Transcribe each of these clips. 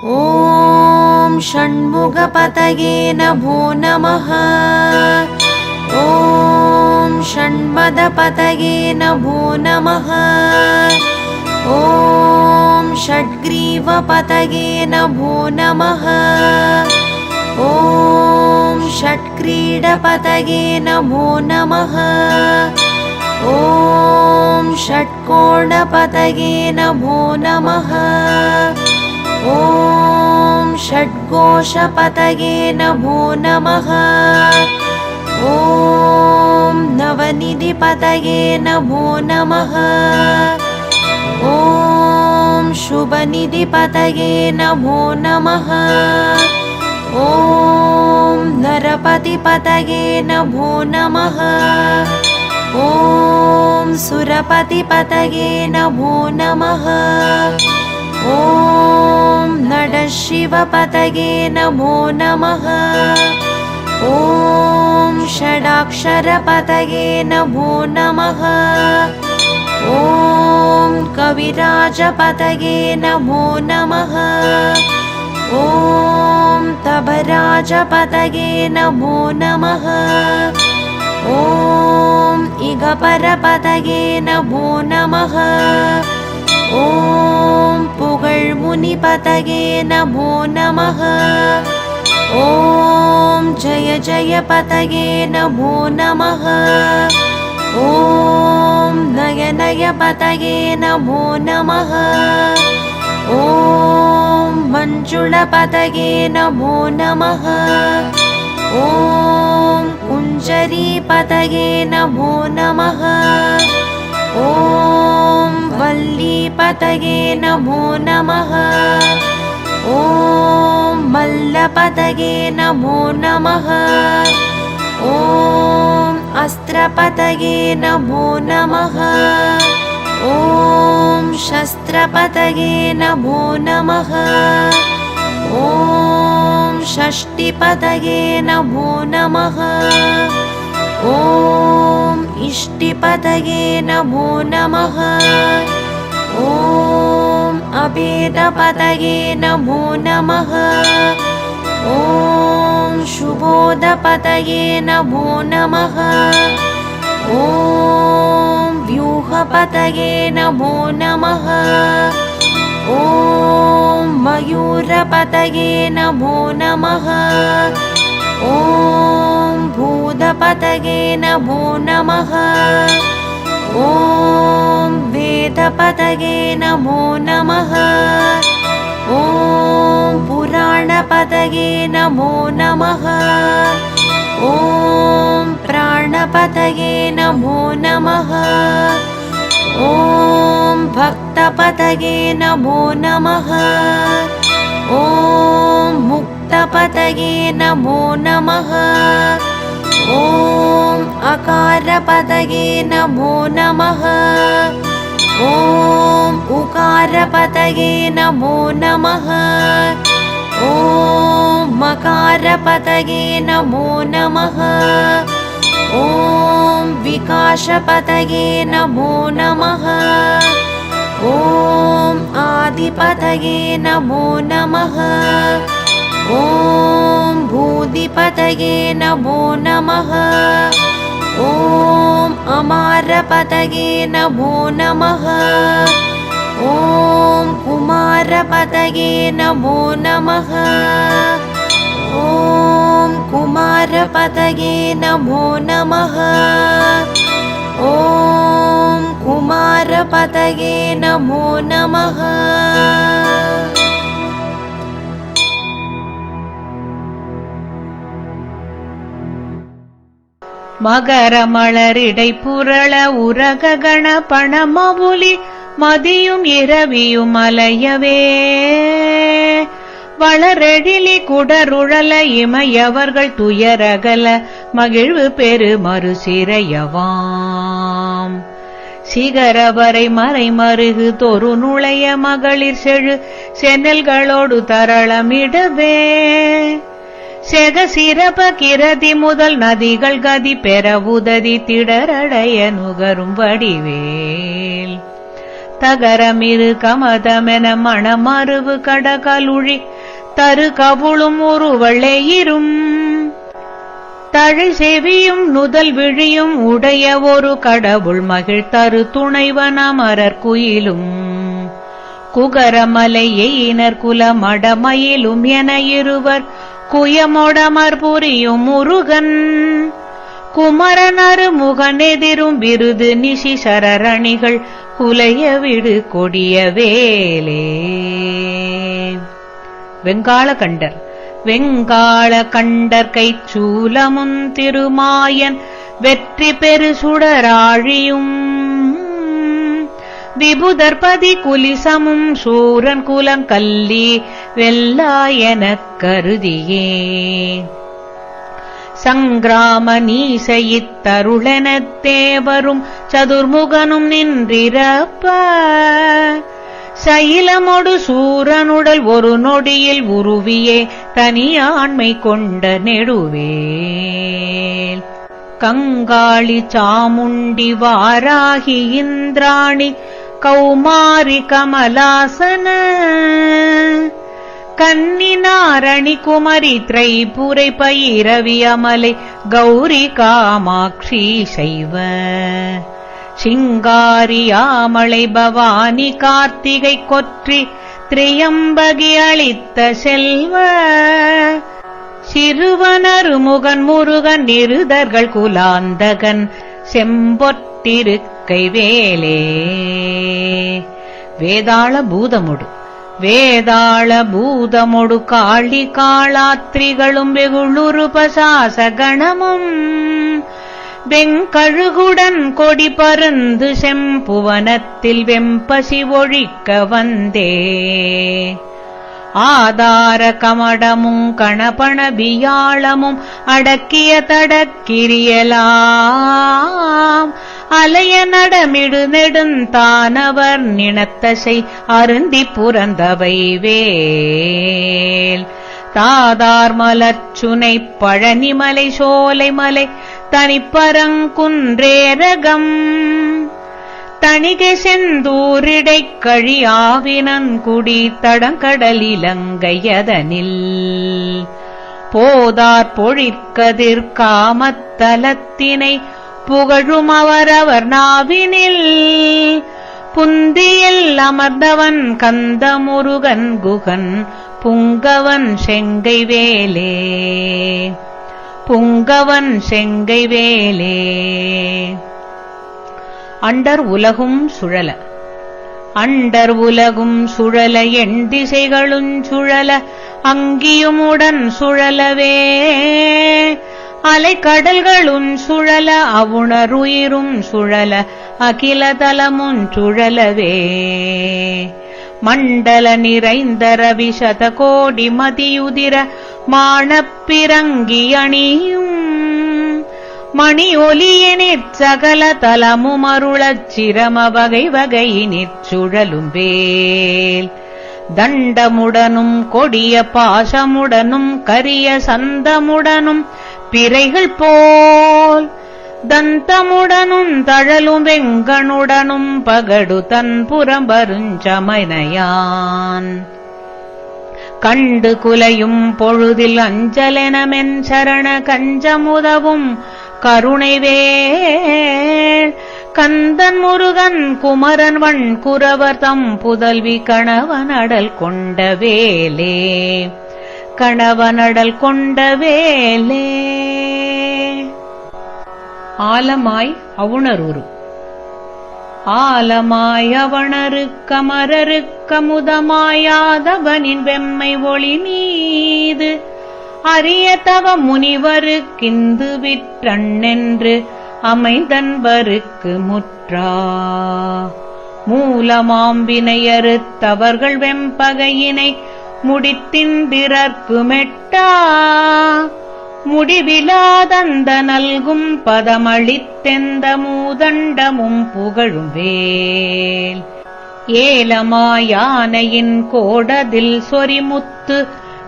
ॐ षण्मुखपतये नभो नमः। ॐ षण्मदपतये नभो नमः। ॐ षड्ग्रीवपतये नभो नमः। ॐ षट्क्रीडपतये नमो नमः। ॐ षट्कोणपतये नमो नमः ॐ षड्घोषपतये नमो नमः। ॐ नवनिधिपतये नमो नमः। ॐ शुभनिधिपतये नमो नमः। ॐ नरपतिपतये नमो नमः। ॐ सुरपतिपतये नमो नमः ॐ नडशिवपतये नमो नमः। ॐ षडाक्षरपतये नमो नमः। ॐ कविराजपतये नमो नमः। ॐ तभराजपतये नमो नमः। ॐ इगपरपतये नमो नमः ॐ पुगழ்मुनिपतये नमो नमः। ॐ जय जय पतये नमो नमः। ॐ नय नय पतये नमो नमः। ॐ मञ्जुळपतये नमो नमः। ॐ कुञ्जरीपतये नमो नमः ॐ वल्लीपतये नमो नमः। ॐ मल्लपतये नमो नमः। ॐ अस्त्रपतये नमो नमः। ॐ शस्त्रपतये नमो नमः। ॐ षष्टिपतये नमो नमः ॐ इष्टिपतये नमो नमः। ॐ अभेदपतये नमो नमः। ॐ शुभोदपतये नमो नमः। ॐ व्यूहपतये नमो नमः। ॐ मयूरपतये नमो नमः। ॐ भूतपतये नमो नमः। ॐ वेदपतये नमो नमः। ॐ पुराणपतये नमो नमः। ॐ प्राणपतये नमो नमः। ॐ भक्तपतये नमो नमः। ॐ मुक्तपतये नमो नमः ॐ अकारपतये नमो नमः। ॐ उकारपतये नमो नमः। ॐ मकारपतये नमो नमः। ॐ विकासपतये नमो नमः। ॐ आदिपतये नमो नमः ॐ भूदिपतये नमो नमः ॐ अमारपतये नमो नमः ॐ कुमारपतये नमो नमः ॐ कुमारपतये नमो नमः ॐ कुमारपतये नमो नमः மகர மலரிடை புரள உரக கண பணமவுலி மதியும் இரவியும் அலையவே. வளரெழிலி குடருழல இமையவர்கள் துயரகல மகிழ்வு பெரு மறுசிறையவாம் சிகரவரை மறை மருகு தொரு நுழைய மகளிர் செழு சென்னல்களோடு தரளமிடவே. செக சிறப கிரதி முதல் நதிகள் கதி பெற உததி திடரடைய நுகரும் வடிவேல். தகரமிரு கமதமென மணமருவு கடகலுழி தரு கவுளும் உருவளையிரும் தழை செவியும் நுதல் விழியும் உடைய ஒரு கடவுள் மகிழ் தரு துணைவன் அமரர் குயிலும். குகரமலை எயினர் குலமடமயிலும் என இருவர் குயமொடமர் புரியும் முருகன். குமரனரு முகனெதிரும் விருது நிஷி சரரணிகள் குலைய விடு கொடிய வேலே. வெங்காள கண்டர் வெங்காள கண்டர் கைச்சூலமுன் திருமாயன் வெற்றி பெரு சுடராழியும். விபுதர்பதி குலிசமும் சூரன் குலங்கல்லி வெல்லாயனக் கருதியே. சங்கிராம நீசையித்தருளெனத் தேவரும் சதுர்முகனும் நின்றிரப்ப. சைலமொடு சூரனுடல் ஒரு நொடியில் உருவியே தனியாண்மை கொண்ட நெடுவேல். கங்காளி சாமுண்டி வாராகி இந்திராணி கௌமாரி கமலாசன. கன்னினாரணி குமரி திரைபுரை பயிரவி அமலை கௌரி காமாட்சி சைவ சிங்காரியாமலை பவானி கார்த்திகை கொற்றி திரியம்பகி அளித்த செல்வ. சிறுவனருமுகன் முருகன் நிருதர்கள் குலாந்தகன் செம்பொட்டிருக்க வேலே வேதாள பூதமொடு வேதாள பூதமொடு காளி காளாத்திரிகளும் வெகுளுரு பசாசகணமும். வெங்கழுகுடன் கொடி பருந்து செம்புவனத்தில் வெம்பசி ஒழிக்க வந்தே. ஆதார கமடமும் கணபண பியாளமும் அடக்கிய தடக்கிரியலாம். அலைய நடமிடு நெடுந்தானவர் நினத்தசை அருந்தி புறந்தவை வேல். தாதார் மலர்ச்சுனை பழனிமலை சோலைமலை தனிப்பரங்குன்றேரகம் தணிகை செந்தூரிடைக் கழியாவினங்குடி தடங்கடலிலங்கையதனில். போதார் பொழிற்கதிர் காமத்தலத்தினை புகழும் அவரவர் நாவினில். புந்தியில் அமர்ந்தவன் கந்தமுருகன் குகன் புங்கவன் செங்கை வேலே. புங்கவன் செங்கை வேலே. அண்டர் உலகும் சுழல. அண்டர் உலகும் சுழல எண் திசைகளும் சுழல அங்கியுமுடன் சுழலவே. அலைக்கடல்களும் சுழல அவுணருயிரும் சுழல அகிலதலமும் சுழலவே. மண்டல நிறைந்த ரவி சதகோடி மதியுதிர மாணப்பிறங்கி அணியும் மணி ஒலியனிற் சகல தலமும் அருளச் சிரம வகை வகையினிற் சுழலும் வேல். தண்டமுடனும் கொடிய பாசமுடனும் கரிய சந்தமுடனும் பிறைகள் போல். தந்தமுடனும் தழலும் வெங்கனுடனும் பகடு தன் புறம்பருஞ்சமனையான் கண்டு குலையும் பொழுதில் அஞ்சலெனமென் சரண கஞ்சமுதவும் கருணைவேள். கந்தன் முருகன் குமரன் வண் குரவர் தம் புதல்வி கணவனடல் கொண்ட வேலே. கணவனடல் கொண்ட வேலே. ஆலமாய் அவுணரூரு. ஆலமாய் அவணருக்க மரருக்க முதமாயாதவனின் வெம்மை ஒளி மீது. அரிய தவ முனிவருக்கிந்து விற்றண்ணென்று அமைந்தன்பருக்கு முற்றா. மூலமாம்பினையறுத்தவர்கள் வெம்பகையினை முடித்திந்திரற்கு மெட்டா. முடிவிலாதந்த நல்கும் பதமளித்தெந்த மூதண்டமும் புகழும் வேல். ஏலமாயானையின் கோடதில் சொரிமுத்து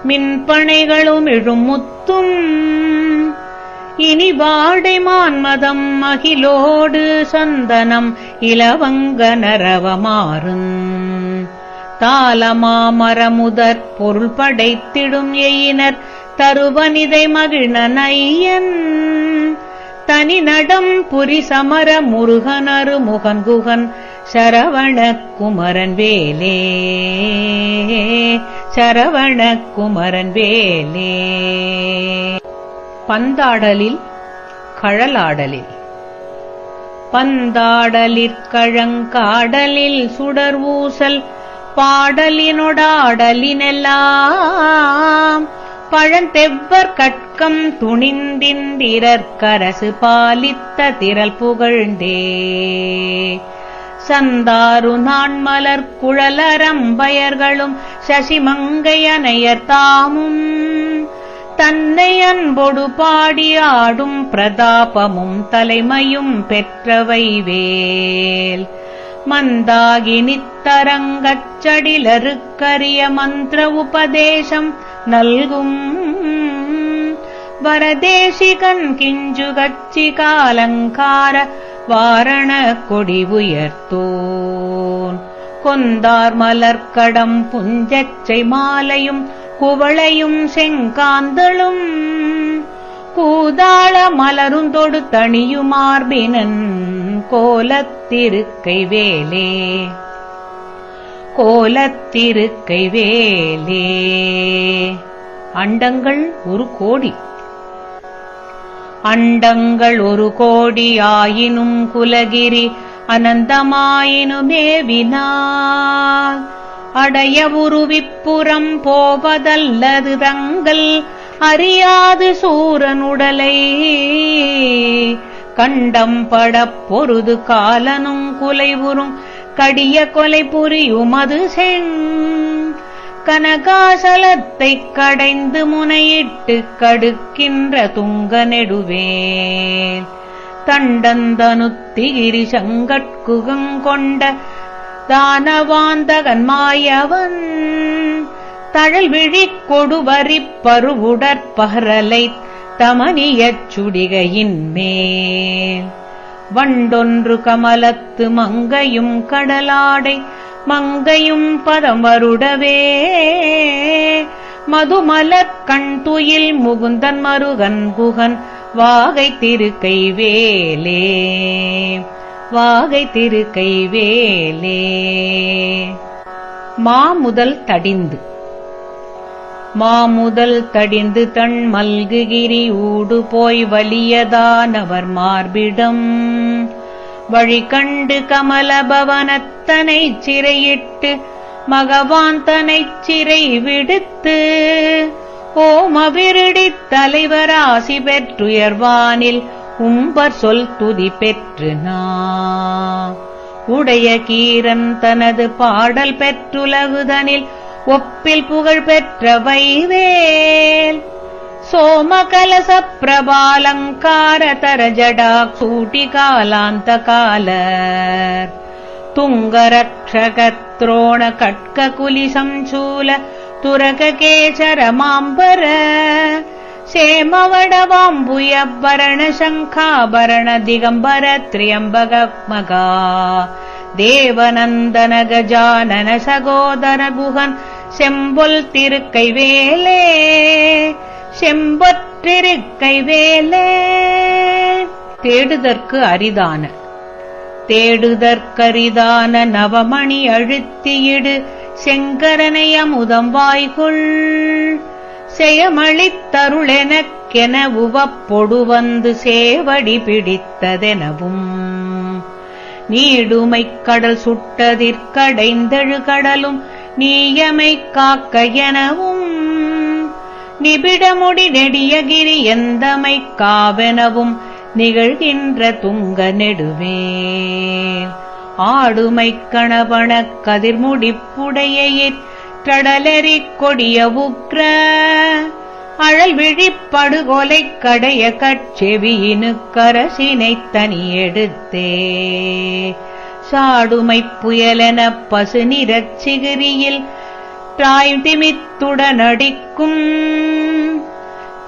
மின்பனைகளும் இழுமுத்தும் இனி வாடை மான்மதம் அகிலோடு சந்தனம் இலவங்க நரவமாறும். தாளமாமரமுதற் பொருள் படைத்திடும் எயினர் தருவனிதை மகிழ்நனையன் தனி நடம் புரி சமர முருகனரு முகன் குகன் சரவணக்குமரன் வேலே சரவணக்குமரன் வேலே பந்தாடலில் கழலாடலில். பந்தாடலிற்கழங்காடலில் சுடர் ஊசல் பாடலினொடாடலினெல்லாம். பழந்தெவ்வர் கட்கம் துணிந்திந்திரற்கரசு பாலித்த திரள் புகழ்ந்தே. சந்தாரு நான்மலர் குழலரம்பயர்களும் சசிமங்கையனையர் தாமும். தன்னை அன்பொடு பாடி ஆடும் பிரதாபமும் தலைமையும் பெற்றவை வேல். மந்தாகி நித்தரங்கச் மந்திர உபதேசம் நல்கும். வரதேசிகன் கிஞ்சு கச்சி காலங்கார வாரண கொடி உயர்த்தோன். கொந்தார் மலர்க்கடம் புஞ்சச்சை மாலையும் குவளையும் செங்காந்தளும். கூதாள மலருந்தொடு தணியுமார்பினன் கோலத்திருக்கை வேலே. கோலத்திருக்கை வேலே. அண்டங்கள் ஒரு கோடி. அண்டங்கள் ஒரு கோடி ஆயினும் குலகிரி அனந்தமாயினுமேவினால் அடைய உருவிப்புறம் போவதல்லது தங்கள் அறியாது சூரனுடலை. கண்டம் படப் பொருது காலனும் குலைவுறும் கடிய கொலை புரியுமது அது செங். கனகாசலத்தைக் கடைந்து முனையிட்டு கடுக்கின்ற துங்க நெடுவேல் தண்டந்தனுத்திகிரி சங்கட்குகங்கொண்ட தானவாந்தகன் மாயவன் தழல் விழிக் கொடுவரிப் பருவுடற்பகரலை தமனியச் சுடிகையின் மேல். வண்டொன்று கமலத்து மங்கையும் கடலாடை மங்கையும் பதம் மதுமலர் கண் துயில் முகுந்தன் மருகன் குகன் வாகை திருக்கை வேலே. வாகை திருக்கை வேலே. மாமுதல் தடிந்து. மாமுதல் தடிந்து தன் மல்குகிரி ஊடு போய் வலியதானவர் மார்பிடம். வழி கண்டு கமலபவனத்தனைச் சிறையிட்டு மகவாந்தனைச் சிறை விடுத்து ஓமவிருடித் தலைவராசி பெற்றுயர்வானில் உம்பர் சொல் துதி பெற்று நான் உடைய கீரன் தனது பாடல் பெற்றுலகுதனில் ஒப்பில் புகழ் பெற்ற வைவேல் சோமகலச பிரபாலங்கார தர ஜடா சூட்டி காலாந்த காலர் துங்கரக்ஷகத்ரோண கட்க குலி சம்சூல துரக கேசர மாம்பர சேமவடவாம்புயபரண சங்காபரண திகம்பர திரியம்பக மகா தேவநந்தன கஜானன சகோதர குகன் செம்பொல் திருக்கை வேலே செம்பொற்றிருக்கை வேலே தேடுதற்கு அரிதான. தேடுதற்கரிதான நவமணி அழுத்தியிடு செங்கரனை அமுதம் வாய்கொள். செயமளித்தருளெனக்கென உவப்பொடு வந்து சேவடி பிடித்ததெனவும். நீடுமைக் கடல் சுட்டதிற்கடைந்தழு கடலும் நீயமை காக்க எனவும். நிபிடமுடி நெடியகிரி எந்தமை காவெனவும் நிகழ்கின்ற துங்க நெடுவேல் ஆடுமைக் கணவன கதிர்முடிப்புடையிற் கடலெறிக் கொடிய உக்ர. அழல் விழிப்படுகொலை கடைய கட்செவியினு கரசினை தனியெடுத்தே. சாடுமைப் புயலென பசு நிறச்சிகிரியில் சிகிரியில் திமித்துடனடிக்கும்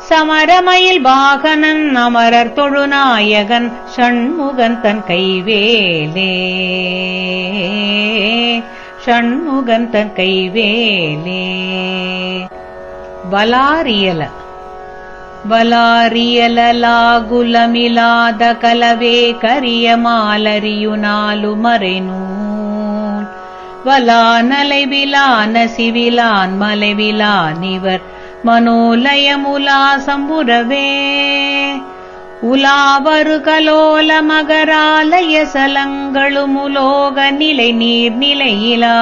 சமரமயில் வாகனன் அமரர் தொழுநாயகன் ஷண்முகன் தன் கைவேலே. ஷண்முகன் தன் கைவேலே. வலாரியல. வலாரியலாகுலமிலாத கலவே கரிய மாலரியுனாலு மறைனூ வலானலை விலான சிவிலான் மலைவிலானிவர் மனோலயமுலா சம்புரவே. உலாவரு கலோல மகராலய சலங்களுமுலோக நிலை நீர் நிலையிலா.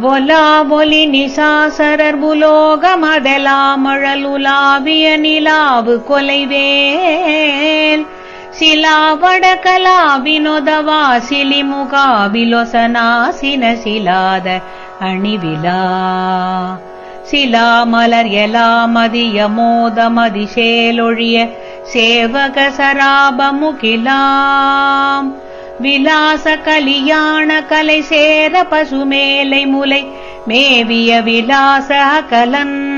ஒலா ஒலி நிசாசரர் புலோகமதலாமழலுலாவிய நிலாவு கொலைவேல். சிலாவட கலா வினோதவா சிலிமுகா விலோசனாசின சிலாத அணிவிலா. சிலாமலர் எலா மதிய மோத மதிசேலொழிய சேவக சராபமுகிலாம் விலாச கலியாண கலை சேர பசுமேலை முலை மேவிய விலாச கலன்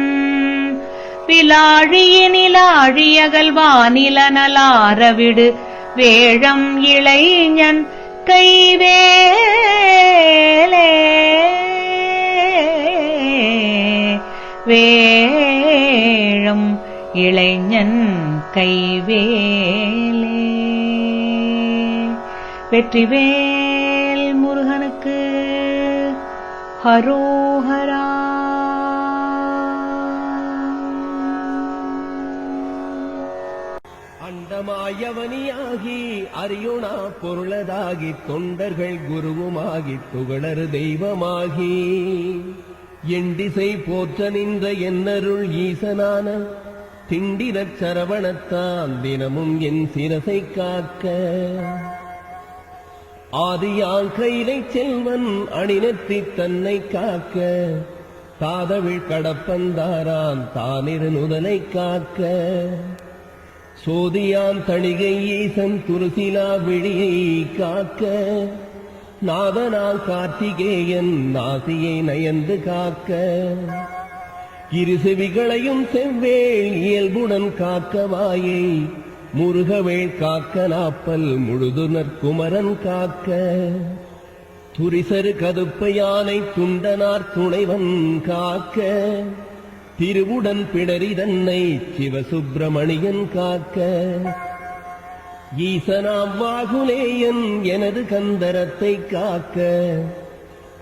விலாழியினிலாழியகல்வானில வானிலனலாரவிடு. வேழம் இளைஞன் கைவேலே. வேழம் இளைஞன் கைவேலே. வெற்றிவேல் முருகனுக்கு ஹரோஹரா. அண்டமாயவனியாகி அரியுணா பொருளதாகி தொண்டர்கள் குருவுமாகி புகழர் தெய்வமாகி. எண்டிசை போற்ற நின்ற என்னருள் ஈசனான திண்டிரச் சரவணத்தான் தினமும் என் சிரசை காக்க. ஆதியால் கைலை செல்வன் அணிநெற்றி தன்னை காக்க. தாதவிழ் கடப்பந்தாரான் தானிரு நுதலை காக்க. சோதியான் தணிகை ஈசன் துருசிலா விழியை காக்க நாதனால் கார்த்திகேயன் நாசியை நயந்து காக்க. இரு செவிகளையும் செவ்வேள் இயல்புடன் காக்க வாயை முருகவேள் காக்க நாப்பல் முழுதுனர் குமரன் காக்க. துரிசரு கதுப்ப யானை துண்டனார் துணைவன் காக்க. திருவுடன் பிடரி தன்னை சிவசுப்பிரமணியன் காக்க. ஈசனாவாகுலேயன் எனது கந்தரத்தை காக்க.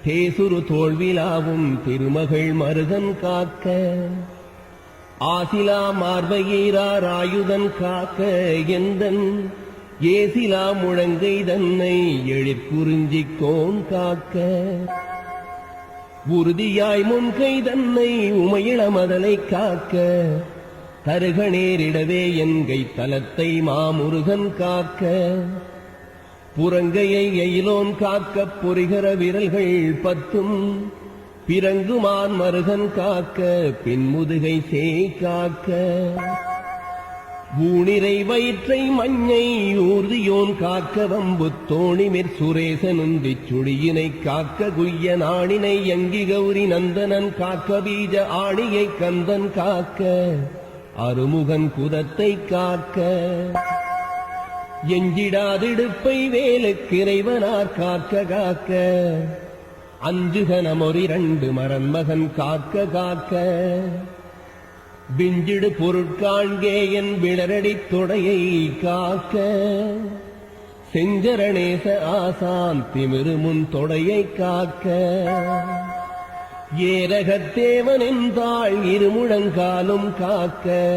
தேசுரு தோல்விலாவும் திருமகள் மருதன் காக்க. ஆசிலா மார்பையீரார் ஆயுதன் காக்க எந்தன்? ஏசிலா முழங்கை தன்னை எழிற்குறிஞ்சிக்கோன் காக்க. உறுதியாய் முன்கை தன்னை உமையிளமதலை காக்க தருக நேரிடவே என்கை தலத்தை மாமுருகன் காக்க. புறங்கையை எயிலோன் காக்க பொறிகர விரல்கள் பத்தும் பிறங்குமான் மருகன் காக்க பின்முதுகை சே காக்க. ஊனிரை வயிற்றை மஞ்சை ஊர்தியோன் காக்க வம்பு தோணிமிர் சுரேசனுந்தி சுழியினை காக்க குய்ய நாணினை யங்கி கௌரி நந்தனன் காக்க பீஜ ஆணியை கந்தன் காக்க அருமுகன் குதத்தை காக்க. எஞ்சிடாதிடுப்பை வேலுக்கிறைவனார் காக்க காக்க. அஞ்சுகனமொரிரண்டு மரன்மகன் காக்க காக்க. விஞ்சிடு பொருட்காண்கே என் விளரடி தொடையை காக்க. செஞ்சரணேச ஆசான் திமிருமுன் தொடையை காக்க. ஏரகத்தேவன் என்றாள் இருமுழங்காலும் காக்க.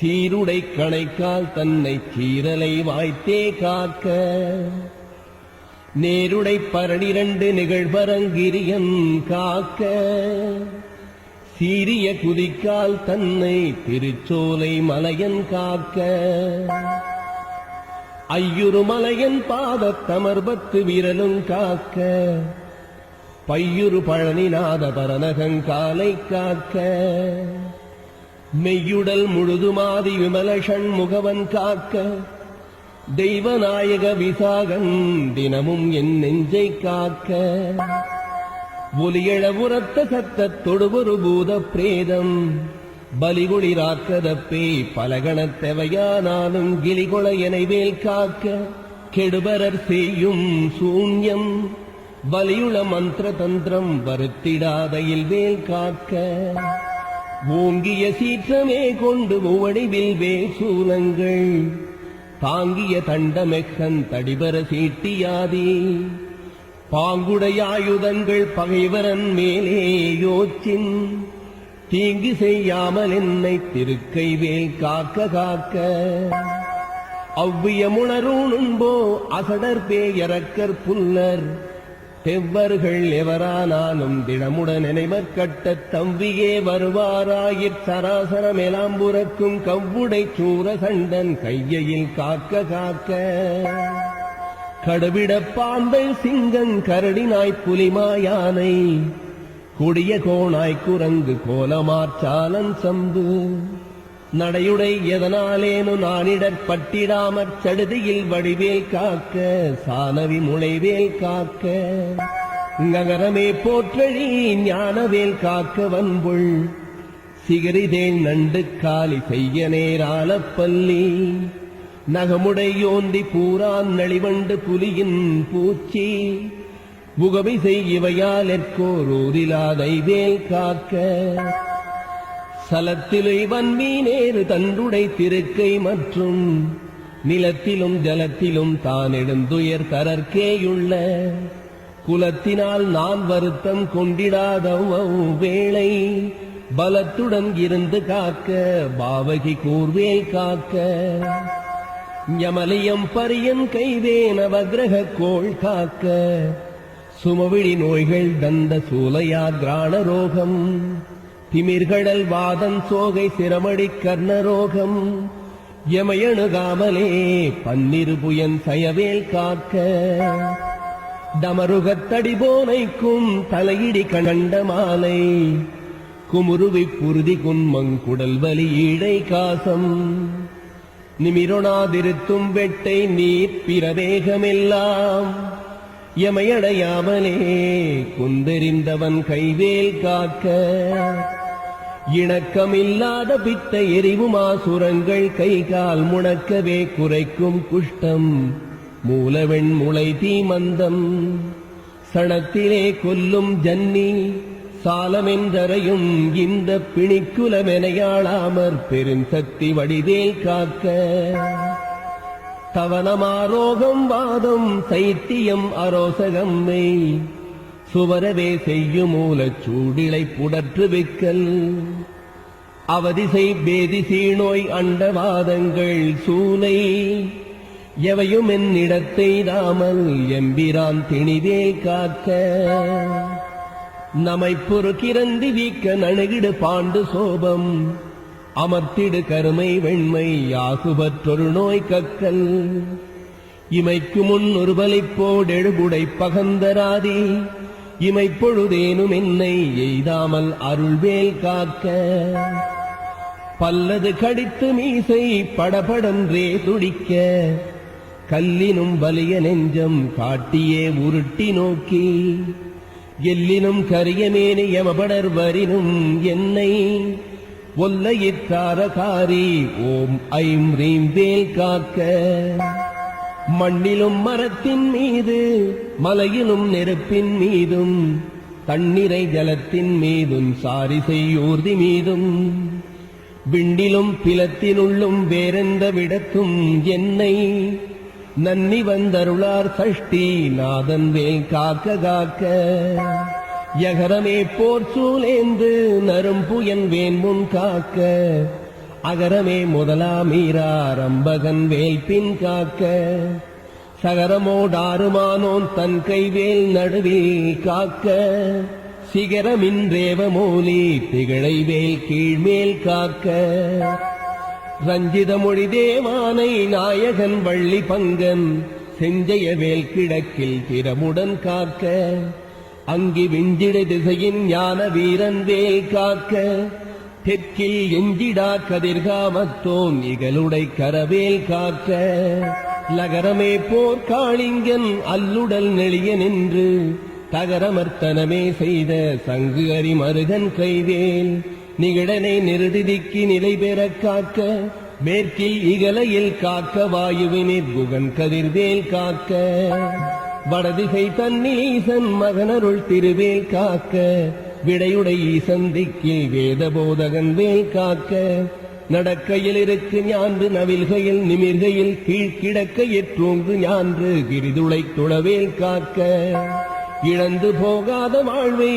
சீருடை கணைக்கால் தன்னை சீரலை வாய்த்தே காக்க. நேருடை பரணிரண்டு நிகழ்வரங்கிரியன் காக்க. சீரிய குதிக்கால் தன்னை திருச்சோலை மலையன் காக்க. ஐயுறு மலையன் பாதத் தமர்பத்து விரலும் காக்க. பையுறு பழனிநாத பரநகங்காலை காக்க. மெய்யுடல் முழுதுமாதி விமல முகவன் காக்க. தெய்வநாயக விசாகன் தினமும் என் நெஞ்சை காக்க. ஒலியழ உரத்த சத்தத் தொடுவொரு பூத பிரேதம் பலிகுளிராக்கதப்பே பலகணத்தெவையானாலும் கிளிகொள எனைவேல் காக்க கெடுபரர் செய்யும் சூன்யம். வலியுள மந்திர தந்திரம் வருத்திடாதையில் வேல் காக்க. ஓங்கிய சீற்றமே கொண்டு மூவடிவில் வேல் சூலங்கள். தாங்கிய தண்டமெக்கன் தடிபர சீட்டியாதே. பாங்குடையாயுதங்கள் பகைவரன் மேலே யோச்சின். தீங்கு செய்யாமல் என்னை திருக்கைவேல் காக்க காக்க. அவ்வியமுணருணும்போ அசடர் பேயரக்கர் புல்லர். தெவ்வர்கள் எவரானாலும் தினமுடன் நினைவர் கட்டத் தம்பியே வருவாராயிற் சராசரம் எலாம்புறக்கும் கவ்வுடை சூரசண்டன் கையையில் காக்க காக்க. கடுவிட பாம்பை சிங்கன் கரடினாய் புலிமாயானை கொடிய கோணாய் குரங்கு கோலமாற்றாலன் சம்பு. நடையுடை எதனாலேனு நானிடற் பட்டிடாமற் சடுதியில் வடிவேல் காக்க சானவி முளைவேல் காக்க. நகரமே போற்றழி ஞானவேல் காக்க வன்புள் சிகரிதேல் நண்டு காலி செய்ய நேரால பள்ளி. நகமுடையோந்தி பூரான் நளிவண்டு புலியின் பூச்சி. புகவி செய்யவையால் எற்கோரூரிலாதை வேல் காக்க சலத்திலை வன்மீனேறு தன்றுடை திருக்கை மற்றும் நிலத்திலும் ஜலத்திலும் தான் எழுந்துயர் தரற்கேயுள்ள குலத்தினால் நான் வருத்தம் கொண்டிடாத வேளை பலத்துடன் இருந்து காக்க பாவகி கூர்வேல் காக்க. ஞமலியம் பரியன் கைதேன வக்ரக கோள் காக்க. சுமவிழி நோய்கள் தந்த சூலையா கிராண ரோகம். திமிர்கடல் வாதன் சோகை சிரமடி கர்ணரோகம் எமையணுகாமலே பன்னிரு புயன் சயவேல் காக்க. டமருகத்தடி போனைக்கும் தலையிடி கண்ட மாலை. குமுருவி புருதி குன்மங்குடல் வலி ஈழை காசம். நிமிரொணாதிருத்தும் வெட்டை நீர் பிரவேகமெல்லாம் எமையடையாமலே குந்தெறிந்தவன் கைவேல் காக்க. இணக்கமில்லாத பித்த எரிவுமாசுரங்கள் கை கால் முணக்கவே குறைக்கும் குஷ்டம். மூலவெண் முளை தீமந்தம். சணத்திலே கொல்லும் ஜன்னி சாலமென்றரையும் இந்த பிணிக்குலமெனையாளாமற் பெருந்தத்தி வடிதேல் காக்க. தவனமாரோகம் வாதம் சைத்தியம் அரோசகம்மை சுவரவே செய்யும் மூலச் சூடிலை புடற்று விக்கல். அவதிசை பேதி சீநோய் அண்டவாதங்கள் சூனை. எவையும் என்னிடத்தை தாமல் எம்பிரான் திணிதே காக்க. நமை பொறுக்கிறந்தி வீக்க நணுகிடு பாண்டு சோபம். அமர்த்திடு கருமை வெண்மை யாகுபற்றொரு நோய் கக்கல். இமைக்கு முன் ஒரு பலிப்போடெழுபுடை பகந்தராதி இமைப்பொழுதேனும் என்னை எய்தாமல் அருள்வேல் காக்க. பல்லது கடித்து மீசை படபடன்றே துடிக்க. கல்லினும் வலிய நெஞ்சம் காட்டியே உருட்டி நோக்கி. எல்லினும் கரியமேனி யமபடர் வரினும் என்னை ஒல்லையிற்றாரகாரி ஓம் ஐம் ரீம் வேல் காக்க. மண்ணிலும் மரத்தின் மீது மலையிலும் நெருப்பின் மீதும் தண்ணீரை ஜலத்தின் மீதும் சாரிசை ஊர்தி மீதும் விண்டிலும் பிலத்தினுள்ளும் வேறெந்த விடத்தும் என்னை நன்னி வந்தருளார் சஷ்டி நாதன் வேல் காக்க காக்க. யகரமே போர் சூலேந்து நரும்புயன் வேன் முன் காக்க. அகரமே முதலாமீரார் அம்பகன் வேல் பின் காக்க. சகரமோடாருமானோன் தன் கைவேல் நடுவில் காக்க. சிகரமின்றேவ மோலி திகழை வேல் கீழ்மேல் காக்க. ரஞ்சித மொழி தேவானை நாயகன் வள்ளி பங்கன் செஞ்சயவேல் கிழக்கில் திறமுடன் காக்க அங்கி விஞ்சிட திசையின் ஞான வீரன் வேல் காக்க தெற்கில் எஞ்சிடா கதிர்காமத்தோன் இகலுடை கரவேல் காக்க. லகரமே போர் காளிங்கன் அல்லுடல் நெளிய நின்று தகரமர்த்தனமே செய்த சங்கு அரிமருகன் கைவேல் நிகழனை நிருதிக்கு நிலை பெறக் காக்க மேற்கில் இகலையில் காக்க வாயுவினிற் குகன் கதிர்வேல் காக்க. வடதிசை தன்னீசன் மகனருள் திருவேல் காக்க விடையுடை ஈசந்திக்கில் வேத போதகன் வேல் காக்க. நடக்கையில் இருக்கு ஞான்று நவில்கையில் நிமிர்கையில் கீழ்கிடக்க எற்றோங்கு ஞான்று கிரிதுளை துளவேல் காக்க. இழந்து போகாத வாழ்வை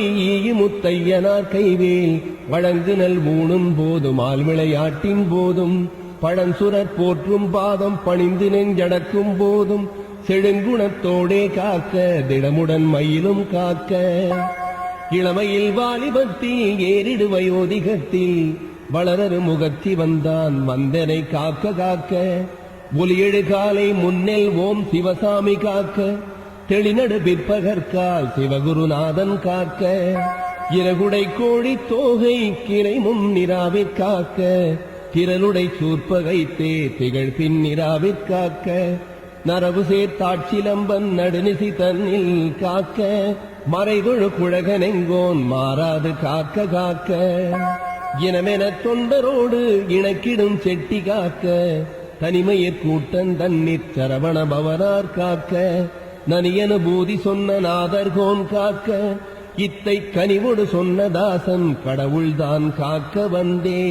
முத்தையனார் கைவேல். வழங்கு நல் மூணும் போதும் ஆள் விளையாட்டின் போதும் பழஞ்சுரற் போற்றும் பாதம் பணிந்து நெஞ்சடக்கும் போதும். செழுங்குணத்தோடே காக்க திடமுடன் மயிலும் காக்க. இளமையில் வாலிபத்தில் ஏறிடு வயோதிகத்தில் வளரரு முகத்தி வந்தான் வந்தனை காக்க காக்க. ஒலியெழு காலை முன்னெல் ஓம் சிவசாமி காக்க. தெளிநடு பிற்பகற்கால் சிவகுருநாதன் காக்க இறகுடை கோழி தோகை கிளை முன்னிராவிற் காக்க திரளுடை சூர்ப்பகைத்தே திகழ் பின்னிராவிற் காக்க நரவு சேர்த்தாட்சிலம்பன் நடுநிசி தன்னில் காக்க மறைதொழு குழகனெங்கோன் மாறாது காக்க காக்க இனமென தொண்டரோடு இணக்கிடும் செட்டி காக்க தனிமையற் கூட்டன் தன்னிற் சரவண பவனார் காக்க நனியனுபூதி சொன்ன நாதர்கோன் காக்க இத்தை கனிவொடு சொன்ன தாசன் கடவுள்தான் காக்க வந்தே.